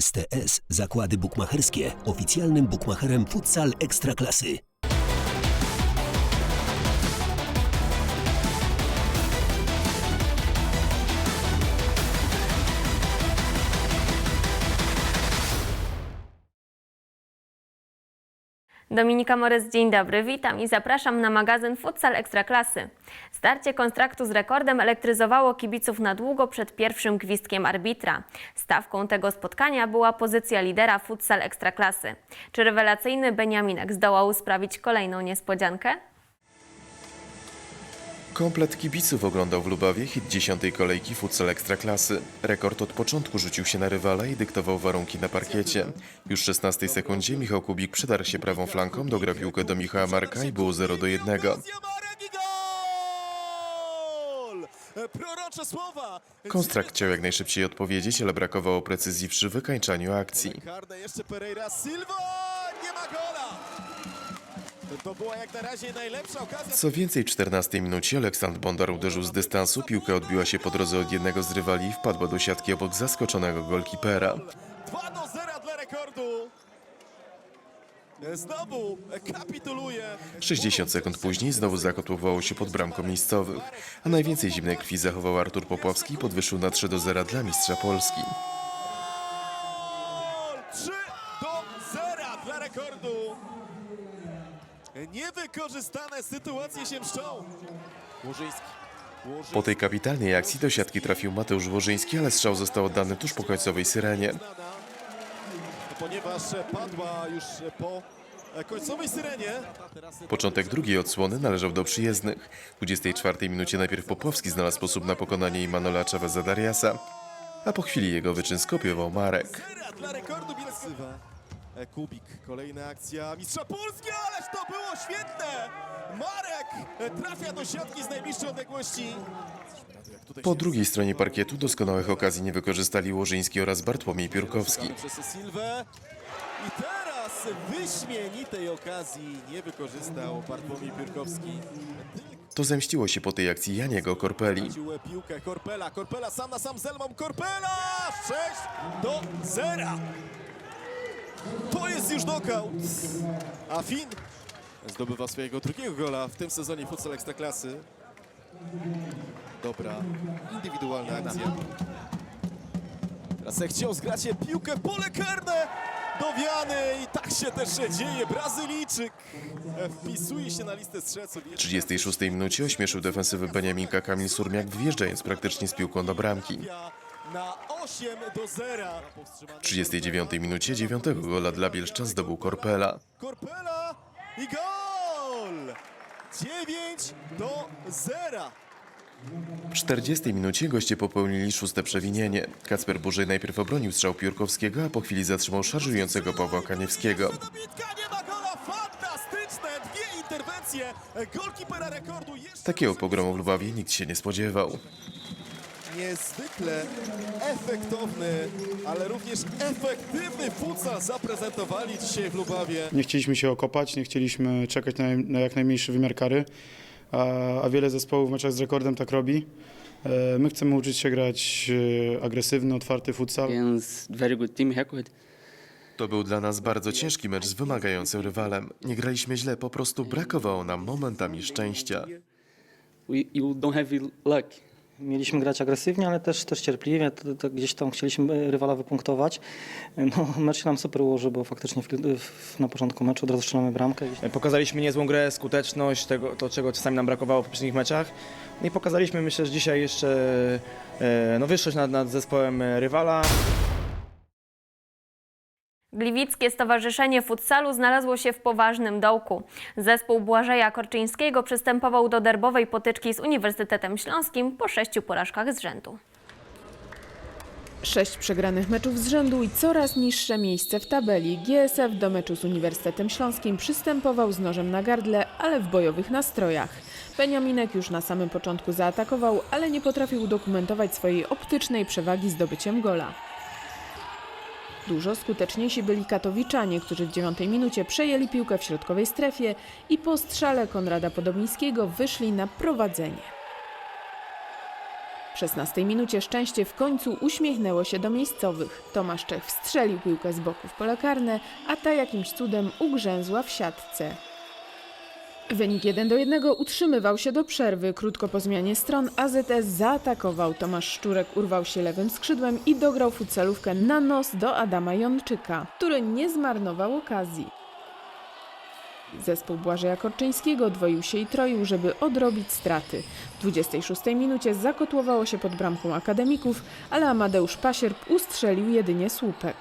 STS Zakłady Bukmacherskie, oficjalnym bukmacherem futsal ekstraklasy. Dominika Morez, dzień dobry, witam i zapraszam na magazyn Futsal Ekstraklasy. Starcie kontraktu z rekordem elektryzowało kibiców na długo przed pierwszym gwizdkiem arbitra. Stawką tego spotkania była pozycja lidera Futsal Ekstraklasy. Czy rewelacyjny Beniaminek zdołał sprawić kolejną niespodziankę? Komplet kibiców oglądał w Lubawie hit dziesiątej kolejki futsal ekstraklasy. Rekord od początku rzucił się na rywala i dyktował warunki na parkiecie. Już w 16 sekundzie Michał Kubik przedarł się prawą flanką, dograł piłkę do Michała Marka i było 0 do 1. Okazja Marek i gol! Prorocze! Konstrakt chciał jak najszybciej odpowiedzieć, ale brakowało precyzji przy wykańczaniu akcji. Jeszcze Pereira Silva! Nie ma gola! To była jak na razie najlepsza okazja. Co więcej, w 14 minucie Aleksandr Bondar uderzył z dystansu, piłka odbiła się po drodze od jednego z rywali i wpadła do siatki obok zaskoczonego golkipera. 2 do 0 dla rekordu. Znowu kapituluje. 60 sekund później znowu zakotłowało się pod bramką miejscowych, a najwięcej zimnej krwi zachował Artur Popławski i podwyższył na 3 do 0 dla mistrza Polski. Gol! 3 do 0 dla rekordu. Niewykorzystane sytuacje się mszczą. Łożyński. Łożyński. Po tej kapitalnej akcji do siatki trafił Mateusz Włożyński, ale strzał został oddany tuż po końcowej syrenie. ponieważ padła już po końcowej syrenie. Początek drugiej odsłony należał do przyjezdnych. W 24 minucie najpierw Popławski znalazł sposób na pokonanie Imanola Chaveza Dariasa, a po chwili jego wyczyn skopiował Marek. E, Kubik, kolejna akcja mistrza Polski, ależ to było świetne! Marek e, trafia do siatki z najbliższej odległości. Po drugiej stronie parkietu doskonałych okazji nie wykorzystali Łożyński oraz Bartłomiej Piórkowski. Przez. I teraz wyśmienitej okazji nie wykorzystał Bartłomiej Piórkowski. To zemściło się po tej akcji Janiego Korpeli. Tracił piłkę Korpela, Korpela sam na sam z Elmą, Korpela! 6 do 0. To jest już knockout. A Fin zdobywa swojego drugiego gola w tym sezonie futsal Ekstraklasy. Dobra, indywidualna akcja. Teraz chciał zgrać je piłkę pole karne do Wiany i tak się też dzieje. Brazylijczyk wpisuje się na listę strzelców. W 36 minucie ośmieszył defensywę Beniaminka Kamil Surmiak, wjeżdżając praktycznie z piłką do bramki. Na 8 do 0. W 39 minucie dziewiątego gola dla Bielszczan zdobył Korpela. Korpela i gol! 9 do 0. W 40 minucie goście popełnili szóste przewinienie. Kacper Burzej najpierw obronił strzał Piórkowskiego, a po chwili zatrzymał szarżującego Pawła Kaniewskiego. Takiego pogromu w Lwowie nikt się nie spodziewał. Niezwykle efektowny, ale również efektywny futsal zaprezentowali dzisiaj w Lubawie. Nie chcieliśmy się okopać, nie chcieliśmy czekać na, na jak najmniejszy wymiar kary, a, a wiele zespołów w meczach z rekordem tak robi. E, My chcemy uczyć się grać e, agresywny, otwarty futsal. against very good team. To był dla nas bardzo ciężki mecz z wymagającym rywalem. Nie graliśmy źle, po prostu brakowało nam momentami szczęścia. We, you don't have luck. Mieliśmy grać agresywnie, ale też, też cierpliwie. To, to gdzieś tam chcieliśmy rywala wypunktować. No, mecz się nam super ułożył, bo faktycznie w, w, na początku meczu od razu strzelamy bramkę. Pokazaliśmy niezłą grę, skuteczność, tego, to czego czasami nam brakowało w poprzednich meczach. No i pokazaliśmy myślę, że dzisiaj jeszcze e, no, wyższość nad, nad zespołem e, rywala. Gliwickie Stowarzyszenie Futsalu znalazło się w poważnym dołku. Zespół Błażeja Korczyńskiego przystępował do derbowej potyczki z Uniwersytetem Śląskim po sześciu porażkach z rzędu. Sześć przegranych meczów z rzędu i coraz niższe miejsce w tabeli. GSF do meczu z Uniwersytetem Śląskim przystępował z nożem na gardle, ale w bojowych nastrojach. Beniaminek już na samym początku zaatakował, ale nie potrafił udokumentować swojej optycznej przewagi zdobyciem gola. Dużo skuteczniejsi byli katowiczanie, którzy w dziewiątej minucie przejęli piłkę w środkowej strefie i po strzale Konrada Podobińskiego wyszli na prowadzenie. 16 minucie szczęście w końcu uśmiechnęło się do miejscowych. Tomasz Czech wstrzelił piłkę z boku w pole karne, a ta jakimś cudem ugrzęzła w siatce. Wynik 1 do 1 utrzymywał się do przerwy. Krótko po zmianie stron AZS zaatakował. Tomasz Szczurek urwał się lewym skrzydłem i dograł futsalówkę na nos do Adama Jączyka, który nie zmarnował okazji. Zespół Błażeja Korczyńskiego dwoił się i troił, żeby odrobić straty. W 26 minucie zakotłowało się pod bramką akademików, ale Amadeusz Pasierb ustrzelił jedynie słupek.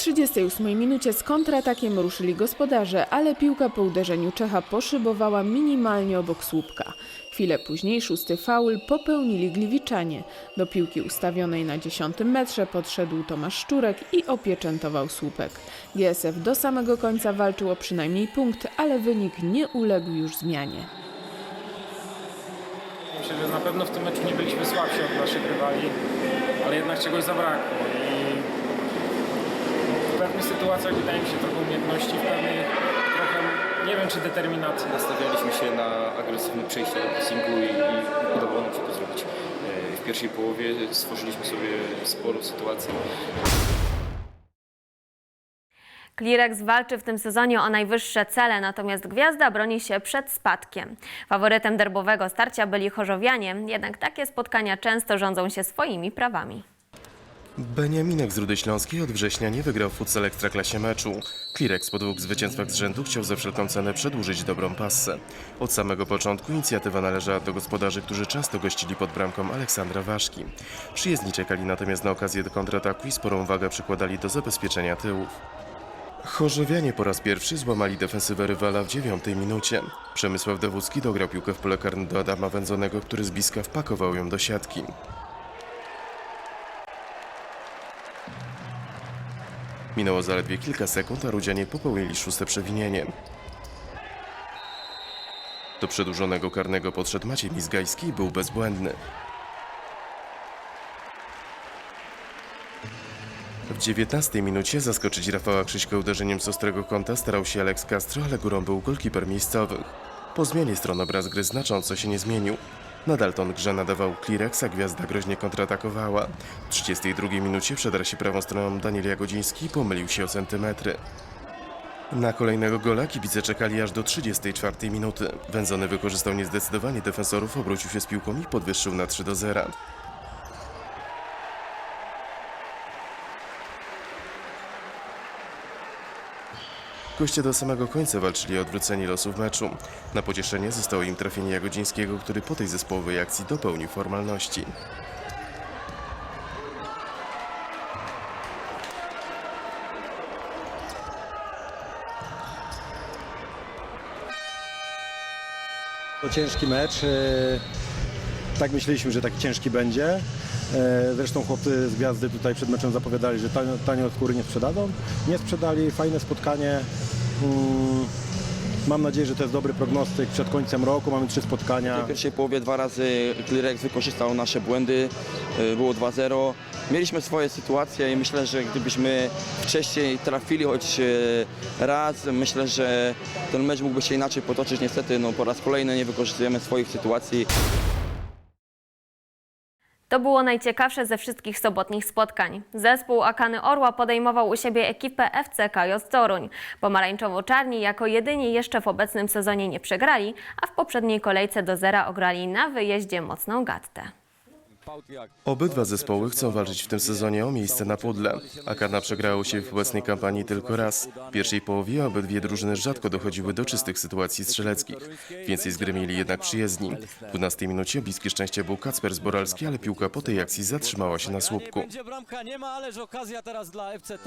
W 38 minucie z kontratakiem ruszyli gospodarze, ale piłka po uderzeniu Czecha poszybowała minimalnie obok słupka. Chwilę później szósty faul popełnili Gliwiczanie. Do piłki ustawionej na 10 metrze podszedł Tomasz Szczurek i opieczętował słupek. GSF do samego końca walczył o przynajmniej punkt, ale wynik nie uległ już zmianie. Myślę, że na pewno w tym meczu nie byliśmy słabsi od naszych rywali, ale jednak czegoś zabrakło. Pewnych sytuacjach wydaje mi się trochę umiejętności, w pewnych trochę, nie wiem czy determinacji. Nastawialiśmy się na agresywne przejście do pressingu i, i udało nam się to zrobić. E, W pierwszej połowie stworzyliśmy sobie sporo sytuacji. Klirex walczy w tym sezonie o najwyższe cele, natomiast Gwiazda broni się przed spadkiem. Faworytem derbowego starcia byli Chorzowianie, jednak takie spotkania często rządzą się swoimi prawami. Beniaminek z Rudy Śląskiej od września nie wygrał w futsal ekstraklasie meczu. Klirex po dwóch zwycięstwach z rzędu chciał za wszelką cenę przedłużyć dobrą passę. Od samego początku inicjatywa należała do gospodarzy, którzy często gościli pod bramką Aleksandra Waszki. Przyjezdni czekali natomiast na okazję do kontrataku i sporą wagę przykładali do zabezpieczenia tyłów. Chorzowianie po raz pierwszy złamali defensywę rywala w dziewiątej minucie. Przemysław Dawódzki dograł piłkę w pole karne do Adama Wędzonego, który z bliska wpakował ją do siatki. Minęło zaledwie kilka sekund, a Rudzianie popełnili szóste przewinienie. Do przedłużonego karnego podszedł Maciej Mizgajski i był bezbłędny. W 19 minucie zaskoczyć Rafała Krzyśka uderzeniem z ostrego kąta starał się Alex Castro, ale górą był golkiper miejscowych. Po zmianie stron obraz gry znacząco się nie zmienił. Nadal ton grze nadawał Klirex, a Gwiazda groźnie kontratakowała. W 32 minucie przedarł się prawą stroną Daniel Jagodziński pomylił się o centymetry. Na kolejnego gola kibice czekali aż do 34 minuty. Wędzony wykorzystał niezdecydowanie defensorów, obrócił się z piłką i podwyższył na 3 do 0. Goście do samego końca walczyli o odwrócenie losów meczu. Na pocieszenie zostało im trafienie Jagodzińskiego, który po tej zespołowej akcji dopełnił formalności. To ciężki mecz. e, Tak myśleliśmy, że taki ciężki będzie. E, Zresztą chłopcy z Gwiazdy tutaj przed meczem zapowiadali, że tanio, tanio skóry nie sprzedadzą. Nie sprzedali, fajne spotkanie. Mm, Mam nadzieję, że to jest dobry prognostyk przed końcem roku. Mamy trzy spotkania. W pierwszej połowie dwa razy Klirex wykorzystał nasze błędy, e, było 2-0. Mieliśmy swoje sytuacje i myślę, że gdybyśmy wcześniej trafili choć e, raz, myślę, że ten mecz mógłby się inaczej potoczyć. Niestety no, po raz kolejny nie wykorzystujemy swoich sytuacji. To było najciekawsze ze wszystkich sobotnich spotkań. Zespół Akany Orła podejmował u siebie ekipę FCK Toruń. Pomarańczowo-czarni jako jedyni jeszcze w obecnym sezonie nie przegrali, a w poprzedniej kolejce do zera ograli na wyjeździe mocną gattę. Obydwa zespoły chcą walczyć w tym sezonie o miejsce na pudle. Akana przegrała u siebie w obecnej kampanii tylko raz. W pierwszej połowie obydwie drużyny rzadko dochodziły do czystych sytuacji strzeleckich. Więcej zgrymili jednak przyjezdni. W 12 minucie bliski szczęścia był Kacper Zboralski, ale piłka po tej akcji zatrzymała się na słupku.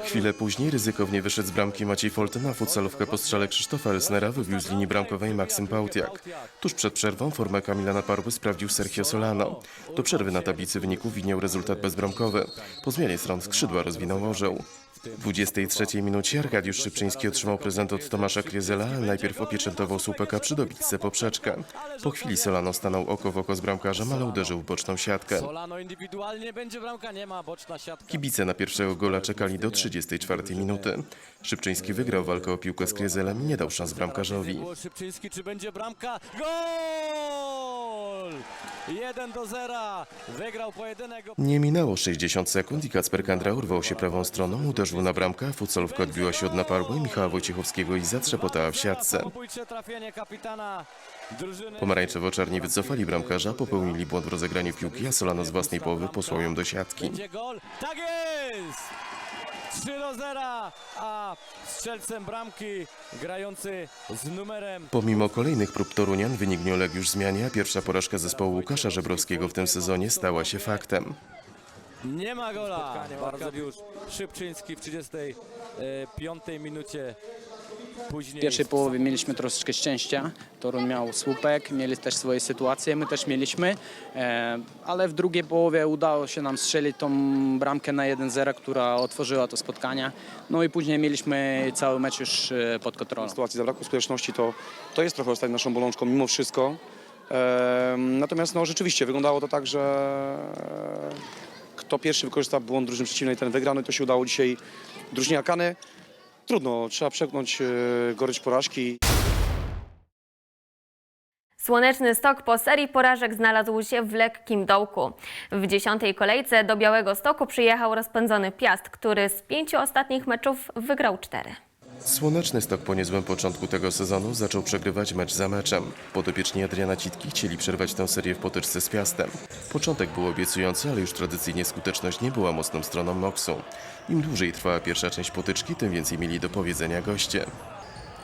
Chwilę później ryzykownie wyszedł z bramki Maciej Folten, a futsalówkę po strzale Krzysztofa Elsnera wybił z linii bramkowej Maksym Pautiak. Tuż przed przerwą formę Kamila Naparły sprawdził Sergio Solano. Do przerwy na tablicy wyników widniał rezultat bezbramkowy. Po zmianie stron skrzydła rozwinął orzeł. W 23 minucie Arkadiusz Szybczyński otrzymał prezent od Tomasza Kriezela, ale najpierw opieczętował słupeka przy dobitce poprzeczkę. Po chwili Solano stanął oko w oko z bramkarzem, ale uderzył w boczną siatkę. Solano indywidualnie będzie bramka, nie ma boczna siatka. Kibice na pierwszego gola czekali do 34 minuty. Szybczyński wygrał walkę o piłkę z Kriezelem i nie dał szans bramkarzowi. Szybczyński, czy będzie bramka? Gol! 1 do 0. Wygrał pojedynek. Nie minęło 60 sekund i Kacper Kandra urwał się prawą stroną, uderzył na bramkę, a futsolówka odbiła się od naparłej Michała Wojciechowskiego i zatrzepotała w siatce. Pomarańczowo-czarni wycofali bramkarza, popełnili błąd w rozegraniu piłki, a Solano z własnej połowy posłał ją do siatki. Tak jest! 3 do 0, a strzelcem bramki grający z numerem Pomimo kolejnych prób Torunian wynik nie uległ już zmianie, a pierwsza porażka zespołu Łukasza Żebrowskiego w tym sezonie stała się faktem. Nie ma gola. Arkadiusz Szybczyński w 35 minucie. Później W pierwszej połowie mieliśmy troszeczkę szczęścia. Torun miał słupek, mieli też swoje sytuacje, my też mieliśmy, e, ale w drugiej połowie udało się nam strzelić tą bramkę na 1-0, która otworzyła to spotkanie. No i później mieliśmy cały mecz już e, pod kontrolą. sytuacji zabrakło skuteczności, to, to jest trochę ostatnio naszą bolączką mimo wszystko. Natomiast no, rzeczywiście wyglądało to tak, że e, kto pierwszy wykorzysta błąd drużyny przeciwnej, ten wygra. I to się udało dzisiaj drużynie Akany. Trudno, trzeba przekonać e, gorycz porażki. Słoneczny Stok po serii porażek znalazł się w lekkim dołku. W dziesiątej kolejce do Białego Stoku przyjechał rozpędzony Piast, który z pięciu ostatnich meczów wygrał cztery. Słoneczny Stok po niezłym początku tego sezonu zaczął przegrywać mecz za meczem. Podopieczni Adriana Citki chcieli przerwać tę serię w potyczce z Piastem. Początek był obiecujący, ale już tradycyjnie skuteczność nie była mocną stroną Noxu. Im dłużej trwała pierwsza część potyczki, tym więcej mieli do powiedzenia goście.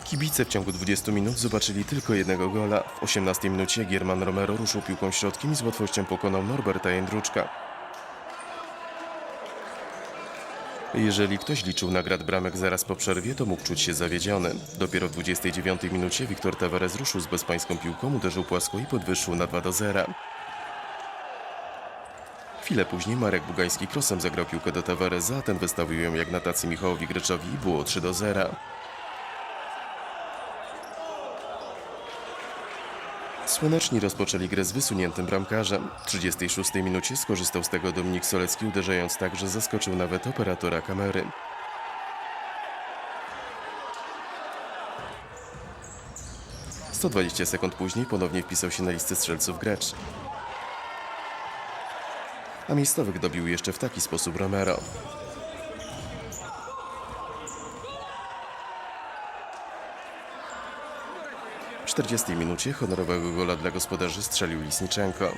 Kibice w ciągu 20 minut zobaczyli tylko jednego gola. W 18 minucie Gierman Romero ruszył piłką środkiem i z łatwością pokonał Norberta Jędruczka. Jeżeli ktoś liczył na grad bramek zaraz po przerwie, to mógł czuć się zawiedziony. Dopiero w 29 minucie Wiktor Tavares ruszył z bezpańską piłką, uderzył płasko i podwyższył na 2 do 0. Chwilę później Marek Bugański krosem zagrał piłkę do Tavareza, a ten wystawił ją jak na tacy Michałowi Greczowi i było 3 do 0. Słoneczni rozpoczęli grę z wysuniętym bramkarzem. W 36 minucie skorzystał z tego Dominik Solecki, uderzając tak, że zaskoczył nawet operatora kamery. Sto dwadzieścia sekund później ponownie wpisał się na listę strzelców Grecz. A miejscowych dobił jeszcze w taki sposób Romero. 40 minucie honorowego gola dla gospodarzy strzelił Lisniczenko.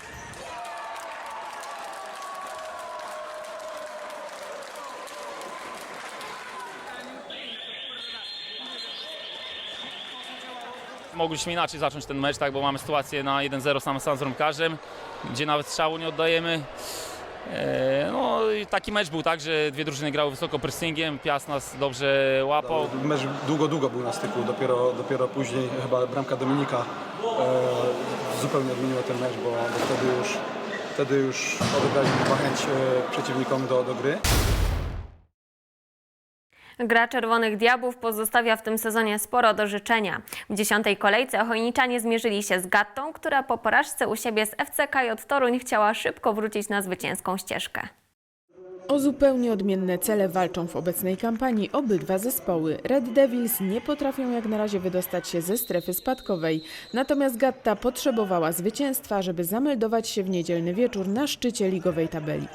Mogliśmy inaczej zacząć ten mecz, tak, bo mamy sytuację na 1-0 sam, sam z Romkarzem, gdzie nawet strzału nie oddajemy. E, No i taki mecz był tak, że dwie drużyny grały wysoko pressingiem, Piast nas dobrze łapał. Mecz długo, długo był na styku, dopiero, dopiero później chyba bramka Dominika e, zupełnie odmieniła ten mecz, bo, bo wtedy już, wtedy już odebraliśmy chęć e, przeciwnikom do, do gry. Gra Czerwonych Diabłów pozostawia w tym sezonie sporo do życzenia. W dziesiątej kolejce Chojniczanie zmierzyli się z Gattą, która po porażce u siebie z FCK Toruń chciała szybko wrócić na zwycięską ścieżkę. O zupełnie odmienne cele walczą w obecnej kampanii obydwa zespoły. Red Devils nie potrafią jak na razie wydostać się ze strefy spadkowej, natomiast Gatta potrzebowała zwycięstwa, żeby zameldować się w niedzielny wieczór na szczycie ligowej tabeli.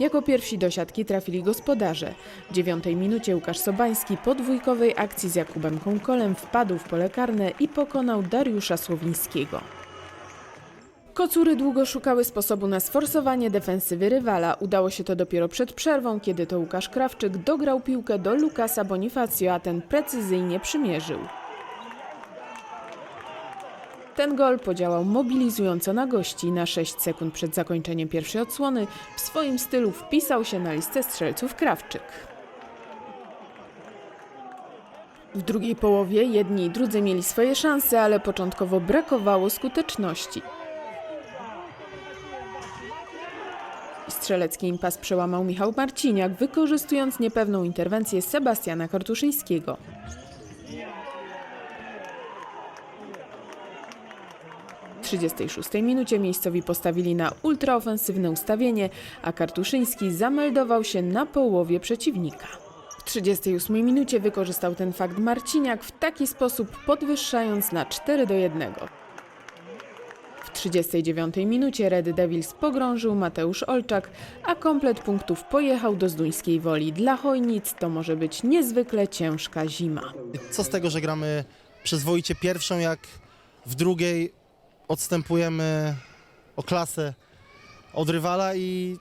Jako pierwsi do siatki trafili gospodarze. W dziewiątej minucie Łukasz Sobański po dwójkowej akcji z Jakubem Konkolem wpadł w pole karne i pokonał Dariusza Słowińskiego. Kocury długo szukały sposobu na sforsowanie defensywy rywala. Udało się to dopiero przed przerwą, kiedy to Łukasz Krawczyk dograł piłkę do Lukasa Bonifacio, a ten precyzyjnie przymierzył. Ten gol podziałał mobilizująco na gości. Na 6 sekund przed zakończeniem pierwszej odsłony w swoim stylu wpisał się na listę strzelców Krawczyk. W drugiej połowie jedni i drudzy mieli swoje szanse, ale początkowo brakowało skuteczności. Strzelecki impas przełamał Michał Marciniak, wykorzystując niepewną interwencję Sebastiana Kortuszyńskiego. W 36 minucie miejscowi postawili na ultraofensywne ustawienie, a Kartuszyński zameldował się na połowie przeciwnika. W 38 minucie wykorzystał ten fakt Marciniak w taki sposób podwyższając na 4 do 1. W 39 minucie Red Devils pogrążył Mateusz Olczak, a komplet punktów pojechał do Zduńskiej Woli. Dla Chojnic to może być niezwykle ciężka zima. Co z tego, że gramy przyzwoicie pierwszą, jak w drugiej odstępujemy o klasę od rywala i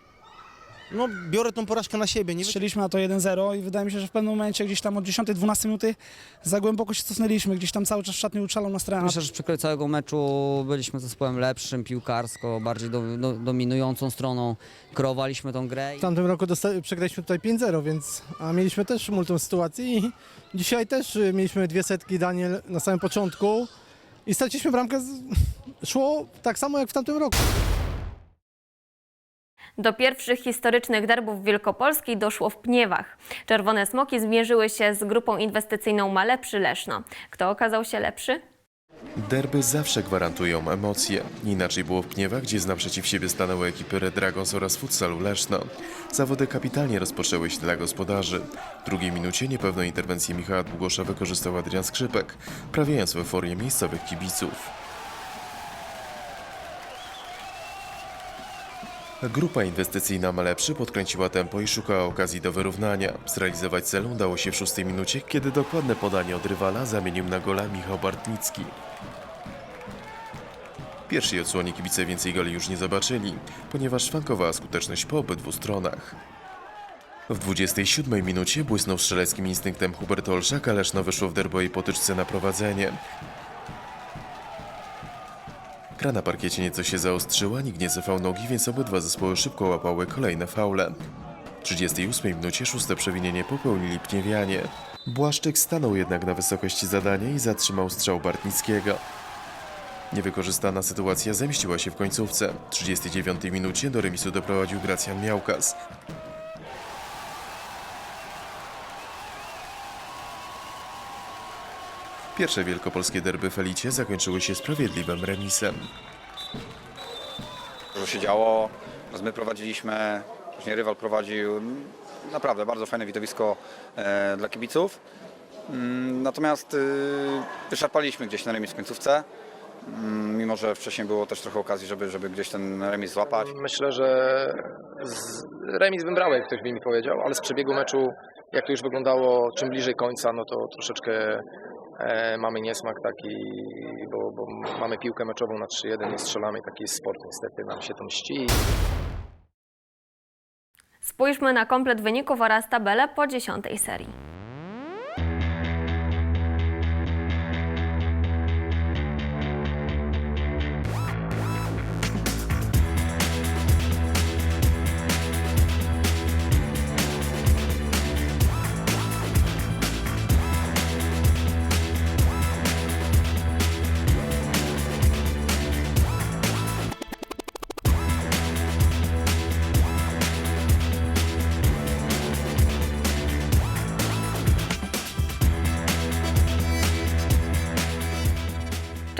no, biorę tą porażkę na siebie. Nie Strzeliśmy na to 1-0 i wydaje mi się, że w pewnym momencie gdzieś tam od 10-12 minuty za głęboko się cofnęliśmy, gdzieś tam cały czas w szatni uczalał nas trener. Myślę, że w przekroju całego meczu byliśmy zespołem lepszym, piłkarsko, bardziej do, do, dominującą stroną. Kreowaliśmy tą grę. W tamtym roku dosta- przegraliśmy tutaj 5-0, więc a mieliśmy też multum sytuacji i dzisiaj też y, mieliśmy dwie setki Daniel na samym początku i straciliśmy bramkę. Z... Szło tak samo jak w tamtym roku. Do pierwszych historycznych derbów Wielkopolski doszło w Pniewach. Czerwone Smoki zmierzyły się z grupą inwestycyjną Malepszy Leszno. Kto okazał się lepszy? Derby zawsze gwarantują emocje. Inaczej było w Pniewach, gdzie naprzeciw siebie stanęły ekipy Red Dragons oraz futsalu Leszno. Zawody kapitalnie rozpoczęły się dla gospodarzy. W drugiej minucie niepewną interwencję Michała Długosza wykorzystał Adrian Skrzypek, prawiając w euforię miejscowych kibiców. Grupa inwestycyjna Malepszy podkręciła tempo i szukała okazji do wyrównania. Zrealizować cel udało się w szóstej minucie, kiedy dokładne podanie od rywala zamienił na gola Michał Bartnicki. Pierwszej odsłonie kibice więcej goli już nie zobaczyli, ponieważ szwankowała skuteczność po obydwu stronach. W 27 minucie błysnął strzeleckim instynktem Hubert Olszak, a Leszno wyszło w derbowej potyczce na prowadzenie. Gra na parkiecie nieco się zaostrzyła, nikt nie cofał nogi, więc obydwa zespoły szybko łapały kolejne faule. W 38 minucie szóste przewinienie popełnili Pniewianie. Błaszczyk stanął jednak na wysokości zadania i zatrzymał strzał Bartnickiego. Niewykorzystana sytuacja zemściła się w końcówce. W 39 minucie do remisu doprowadził Gracjan Miałkas. Pierwsze wielkopolskie derby Felicie zakończyły się sprawiedliwym remisem. Dużo się działo, my prowadziliśmy, później rywal prowadził. Naprawdę bardzo fajne widowisko e, dla kibiców. Mm, Natomiast y, wyszarpaliśmy gdzieś na remis w końcówce. Mm, Mimo, że wcześniej było też trochę okazji, żeby, żeby gdzieś ten remis złapać. Myślę, że z remis bym brał, jak ktoś by mi powiedział, ale z przebiegu meczu, jak to już wyglądało, czym bliżej końca, no to troszeczkę mamy niesmak taki, bo, bo mamy piłkę meczową na 3-1, nie strzelamy, taki jest sport, niestety nam się to mści. Spójrzmy na komplet wyników oraz tabelę po dziesiątej serii.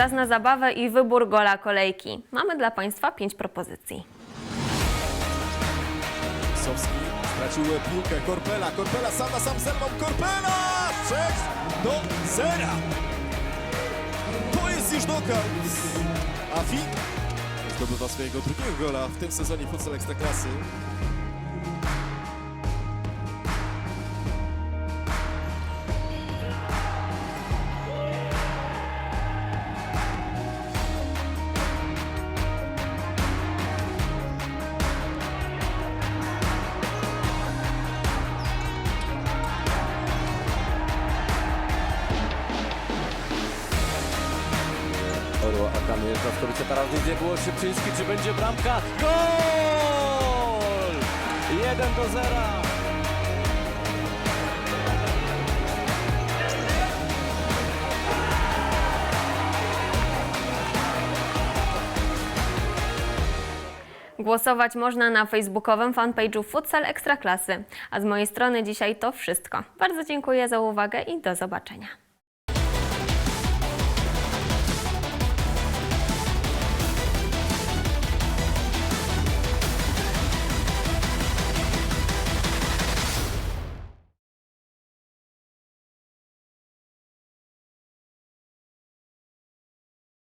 Czas na zabawę i wybór gola kolejki. Mamy dla Państwa pięć propozycji. Sowski stracił piłkę, Korpela, Korpela sam na sam z Elmą, Korpela! 6 do 0. To jest już knockout. A Fin zdobywa swojego drugiego gola w tym sezonie futsal Ekstraklasy. Głosować można na facebookowym fanpage'u Futsal Ekstraklasy. A z mojej strony dzisiaj to wszystko. Bardzo dziękuję za uwagę i do zobaczenia.